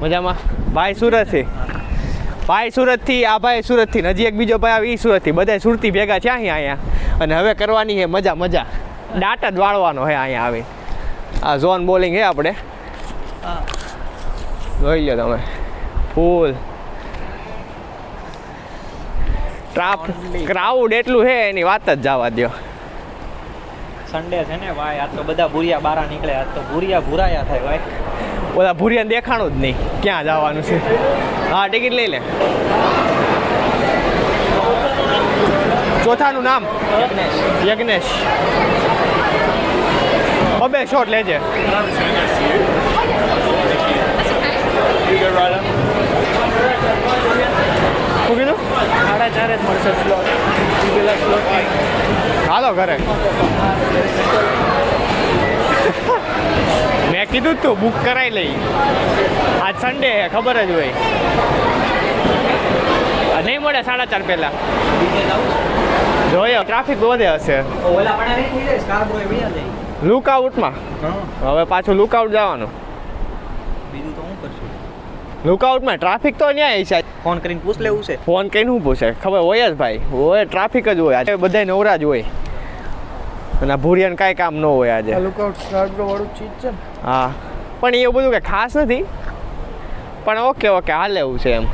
મજામાં? ભાઈ સુરતથી. ભાઈ સુરતથી, આ ભાઈ સુરતથી. નજીક બીજો ભાઈ આવે સુરતથી. બધા સુરતી ભેગા છે અહીંયા અહીંયા. અને હવે કરવાની છે મજા મજા. દાટ જ વાળવાનો છે અહીંયા આવી. આ ઝોન બોલિંગ છે આપણે. જોઈ લો તમે. ફૂલ ટ્રાફ ક્રાઉડ એટલું છે એની વાત જ જવા દો સન્ડે છે ને ભાઈ. આ તો બધા ભૂરિયા બારા નીકળે આ તો ભૂરિયા ભૂરાયા થાય ભાઈ. ઓલા ભૂરિયાને દેખાણું જ નહીં. ક્યાં જવાનું છે? હા, ટિકિટ લઈ લે. ચોથાનું નામ? યજ્ઞેશ. બબે શોટ લેજે. શું કીધું? સાડા ચારે જ મળશે સ્લોટ હાલો, ઘરે. મેં કીધું તું બુક કરાવી લઈ. આજ સન્ડે ખબર જ હોય. નહીં મળે સાડા ચાર પહેલા. જોઈએ ટ્રાફિક વધે હશે. લુકઆઉટમાં હવે પાછું લુકઆઉટ જવાનું. બીજું તો હું કરશું લુકઆઉટમાં ટ્રાફિક તો ન્યાય છે. ફોન કરીને પૂછ લેવું છે. ફોન કરીને શું પૂછે? ખબર હોય જ ભાઈ. હોય ટ્રાફિક જ હોય. આજે બધા નવરા જ હોય. અને ભૂરિયાને કાંઈ કામ ન હોય આજે. લુકઆઉટ સ્ટાર્ટ વાળું ચીજ છે હા. પણ એવું બધું કંઈ ખાસ નથી. પણ ઓકે ઓકે હાલે એવું છે એમ.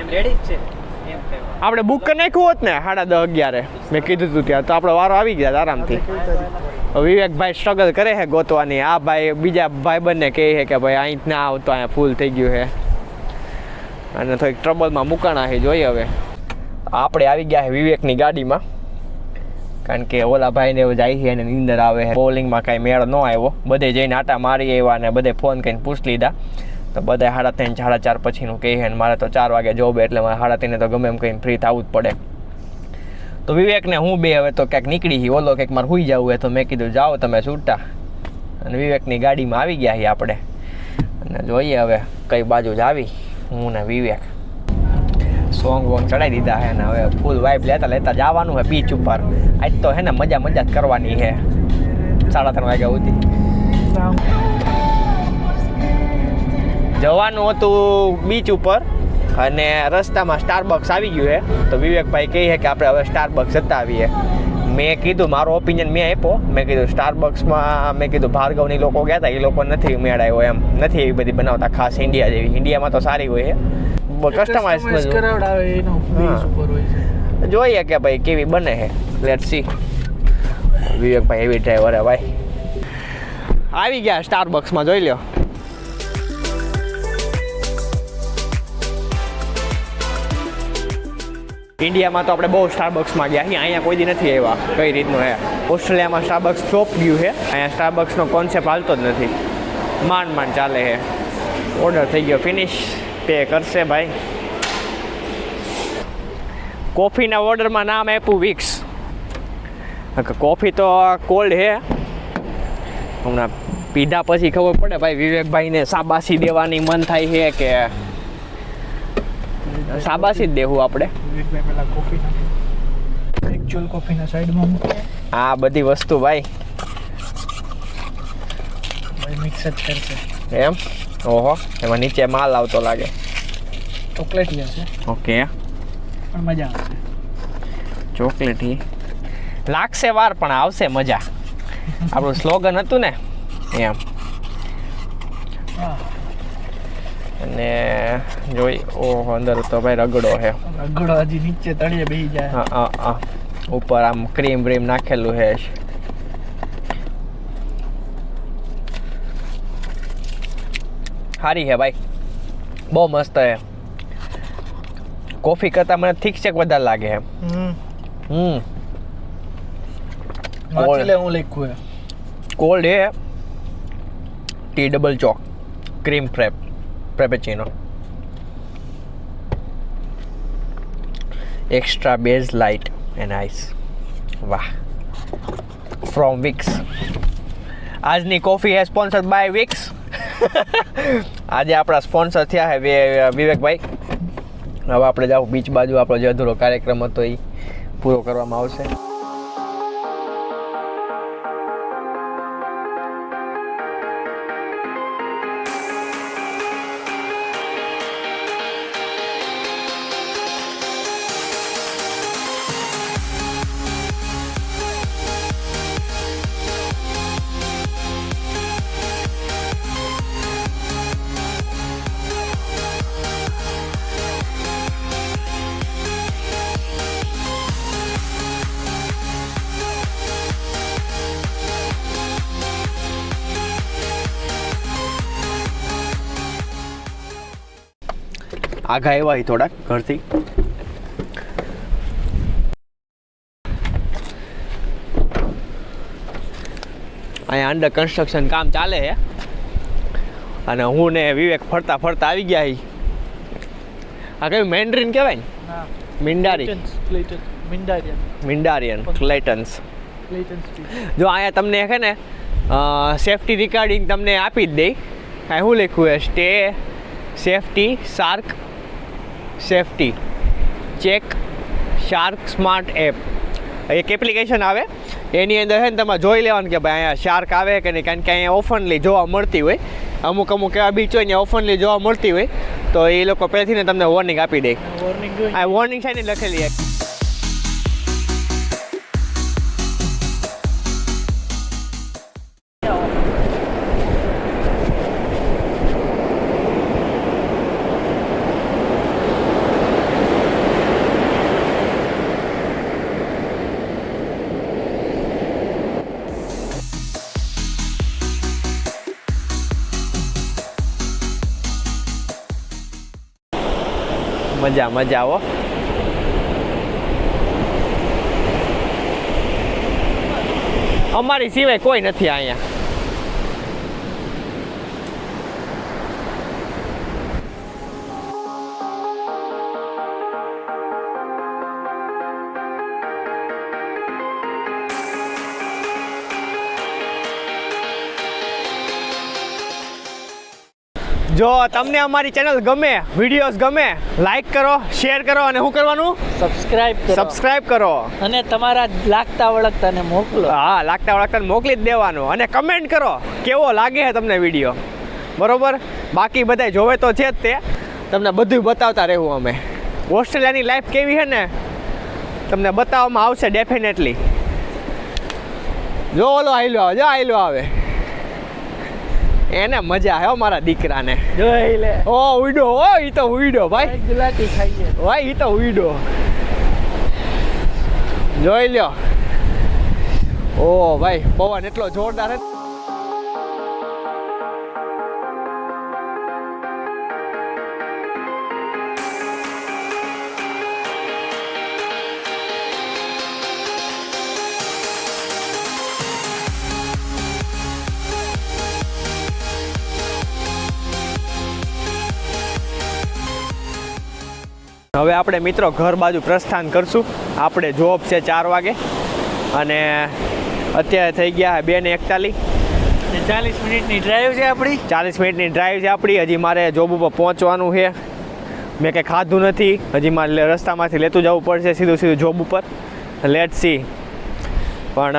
એમ રેડી જ છે. આપણે બુક કરી નાખ્યું હોત ને સાડા દસ અગિયારે. મેં કીધું હતું ત્યાં. તો આપણો વારો આવી ગયા આરામથી. વિવેકભાઈ સ્ટ્રગલ કરે છે ગોતવાની. આ ભાઈ બીજા ભાઈ બંને કહે છે કે ભાઈ અહીં ના આવતો અહીંયા ફૂલ થઈ ગયું છે. અને થોડીક ટ્રબલમાં મૂકાણા છે જોઈએ હવે. આપણે આવી ગયા છે વિવેકની ગાડીમાં. કારણ કે ઓલા ભાઈને એવું જાય છે અને નીંદર આવે છે. બોલિંગમાં કાંઈ મેળ ન આવ્યો. બધે જઈને આટા મારી આવ્યા અને બધે ફોન કરીને પૂછ લીધા. તો બધા સાડા ત્રણ, સાડા ચાર પછીનું કહે છે મારે તો ચાર વાગે જોબ એટલે મારે સાડા ત્રણે તો ગમે એમ કહીને ફ્રી થવું જ પડે. તો વિવેકને હું બે, હવે તો ક્યાંક નીકળી હી ઓલો કંઈક મારે સુઈ જવું હોય તો મેં કીધું, જાઓ તમે છૂટા. અને વિવેકની ગાડીમાં આવી ગયા છીએ આપણે. અને જોઈએ હવે કઈ બાજુ જ આવી. હું ને વિવેક. સોંગ વોંગ ચડાવી દીધા હે ને હવે ફૂલ વાઇફ લેતા લેતા જવાનું છે બીચ ઉપર. આજ તો હે ને મજા મજા જ કરવાની છે સાડા ત્રણ વાગ્યા સુધી. જવાનું હતું બીચ ઉપર અને રસ્તામાં સ્ટારબક્સ આવી ગયું હે. તો વિવેકભાઈ કહે છે કે આપણે હવે સ્ટારબક્સ જતા આવીએ. મેં કીધું, મારો ઓપિનિયન મેં આપ્યો. મેં કીધું સ્ટારબક્સમાં મેં કીધું, ભાર્ગવની લોકો ગયા હતા એ લોકો નથી મેળાયો એમ. નથી એવી બધી બનાવતા ખાસ ઇન્ડિયા જેવી. ઇન્ડિયામાં તો સારી હોય છે કસ્ટમાઇઝ કરાવડાવે એનો બેઝ ઉપર હોય છે. જોઈએ કે ભાઈ કેવી બને છે. લેટ સી વિવેકભાઈ એવી ડ્રાઈવર હે ભાઈ. આવી ગયા સ્ટારબક્સમાં જોઈ લ્યો. ઇન્ડિયામાં તો આપણે બહુ સ્ટારબક્સમાં ગયા અહીંયા અહીંયા કોઈ દી નથી આવ્યા. કઈ રીતનું હે ઓસ્ટ્રેલિયામાં સ્ટારબક્સ ચોપ ગયું છે. અહીંયા સ્ટારબક્સનો કોન્સેપ્ટ હાલતો જ નથી. માંડ માંડ ચાલે છે. ઓર્ડર થઈ ગયો ફિનિશ પે કરશે ભાઈ. કોફીના ઓર્ડરમાં નામ આપ્યું વિક્સ કોફી તો કોલ્ડ હે. હમણાં પીધા પછી ખબર પડે ભાઈ વિવેકભાઈને સાબાસી દેવાની મન થાય છે કે સાબાસી જ દેવું આપણે. એકચ્યુઅલ કોફીના સાઈડમાં આ બધી વસ્તુ ભાઈ. ભાઈ મિક્સ જ કરશે. એમ? ઓહો એમાં નીચે માલ આવતો લાગે. ચોકલેટી હશે ઓકે. પણ મજા આવશે ચોકલેટી લાગશે વાર પણ આવશે મજા. આપણું સ્લોગન હતું ને એમ. હા અને જોઈ ઓહો અંદર તો ભાઈ રગડો છે. રગડો હજી નીચે તળિયે બેસી જાય. હા હા હા. ઉપર આમ ક્રીમ બ્રીમ નાખેલું છે. સારી છે ભાઈ. બહુ મસ્ત છે કોફી કરતાં મને થીક છે વધારે લાગે છે હમ. લે હું લખ્યું cold A T double choc. Cream frap frappuccino extra base light and ice. વાહ. From Vicks. આજની કોફી હે સ્પોન્સર્ડ બાય વિક્સ. આજે આપણા સ્પોન્સર થયા છે વિવેકભાઈ. હવે આપણે જાવ બીચ બાજુ આપણો જે અધૂરો કાર્યક્રમ હતો એ પૂરો કરવામાં આવશે. આઘા એવા થોડાક ઘરથી. અહીંયા અંડર કન્સ્ટ્રક્શન કામ ચાલે છે. અને હું ને વિવેક ફરતા ફરતા આવી ગયા હી આ કયું મેન્ડ્રીન કહેવાય ને? ક્લેટન મિન્ડારિયન ક્લેટન્સ જો અહીંયા તમને છે ને સેફટી રિગાર્ડિંગ તમને આપી જ દે કાંઈ શું લખ્યું છે stay safety shark safety check shark smart app. એક એપ્લિકેશન આવે. એની અંદર છે ને તમારે જોઈ લેવાનું કે ભાઈ અહીંયા શાર્ક આવે કે નહીં કારણ કે અહીંયા ઓફનલી જોવા મળતી હોય. અમુક અમુક એવા બીચ હોય ત્યાં ઓફનલી જોવા મળતી હોય. તો એ લોકો પહેલેથી ને તમને વોર્નિંગ આપી દે. વોર્નિંગ આ વોર્નિંગ છે ને લખેલી છે મજા મજા આવો. અમારી સિવાય કોઈ નથી અહીંયા. જો તમને અમારી ચેનલ ગમે વિડીયોઝ ગમે લાઈક કરો શેર કરો અને શું કરવાનું? સબસ્ક્રાઇબ કરો. સબસ્ક્રાઇબ કરો. અને તમારા લાગતા વળગતાને મોકલો. હા લાગતા વળગતાને મોકલી જ દેવાનું અને કમેન્ટ કરો કેવો લાગે છે તમને વીડિયો બરોબર? બાકી બધાય જોવે તો છે જ તે. તમને બધું બતાવતા રહેવું અમે. ઓસ્ટ્રેલિયાની લાઈફ કેવી છે ને? તમને બતાવવામાં આવશે ડેફિનેટલી જો ઓલો આયલો આવે જો આયલો આવે. એને મજા આવ્યો હો મારા દીકરાને. જોઈ લે. ઓ ઉડો ઓ ઈ તો ઉડો ભાઈ. ગુલાટી ખાઈએ ભાઈ ઈ તો ઉડો. જોઈ લ્યો. ઓ ભાઈ પવન એટલો જોરદાર હે હવે આપણે મિત્રો ઘર બાજુ પ્રસ્થાન કરશું. આપણે જોબ છે ચાર વાગે. અને અત્યારે થઈ ગયા બે ને એકતાલીસ. ચાલીસ મિનિટની ડ્રાઈવ છે આપણી. ચાલીસ મિનિટની ડ્રાઈવ છે આપણી. હજી મારે જોબ ઉપર પહોંચવાનું છે. મેં કંઈ ખાધું નથી. હજી મારે રસ્તામાંથી લેતું જવું પડશે સીધું સીધું જોબ ઉપર. લેટ સી પણ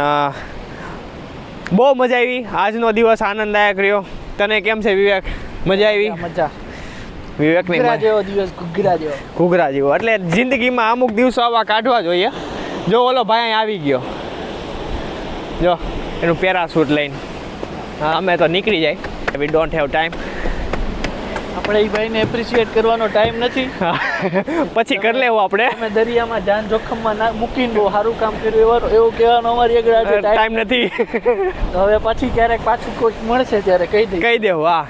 બહુ મજા આવી. આજનો દિવસ આનંદદાયક રહ્યો. તને કેમ છે વિવેક? મજા આવી? મજા. વિવેકની જેવો દિવસ ઘૂઘરા જેવો. ઘૂઘરા જેવો. એટલે જિંદગીમાં અમુક દિવસો આવા કાઢવા જોઈએ. જો ઓલો ભાઈ આવી ગયો. જો એનું પેરાસૂટ લઈને. અમે તો નીકળી જાય. વી ડોન્ટ હેવ ટાઈમ આપણે એ ભાઈને એપ્રિશિએટ કરવાનો ટાઈમ નથી. પછી કરી લેવું આપણે. અમે દરિયામાં જાન જોખમમાં ના મૂકીને બહુ સારું કામ કર્યું એવાનું એવું કહેવાનો અમારી આગળ આજે ટાઈમ નથી. હવે પછી ક્યારેક પાછું કોઈક મળશે ત્યારે કહી દઈએ. કહી દેવું હા.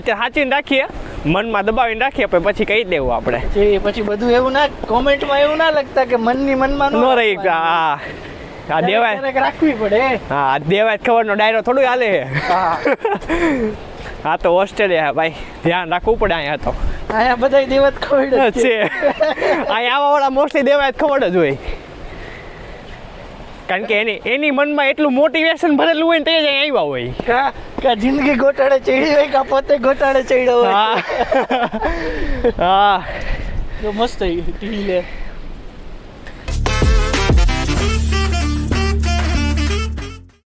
અત્યારે સાચીને રાખીએ. મનમાં દબાવીને રાખીએ પણ પછી કહી દેવું આપણે. પછી બધું એવું ના કોમેન્ટમાં એવું ના લખતા કે મનની મનમાં ન રહી. હા. આ દેવાય. રાખવી પડે. હા આ દેવાય ખબરનો ડાયરો થોડું હાલે. હા. તો ઓસ્ટ્રેલિયા ભાઈ ધ્યાન રાખવું પડે અહીંયા તો. અહીંયા બધા દેવત ખબર છે. અહીંયા આવાવાળા મોસ્ટલી દેવાય ખબર જ હોય. કારણ કે એની એની મનમાં એટલું મોટિવેશન ભરેલું હોય ને તે જ અહીંયા આવ્યા હોય. કા જિંદગી ગોટાળે ચડી હોય કા પોતે ગોટાળે ચડ્યો હોય? હા. હા. તો મસ્ત ટીવી લે.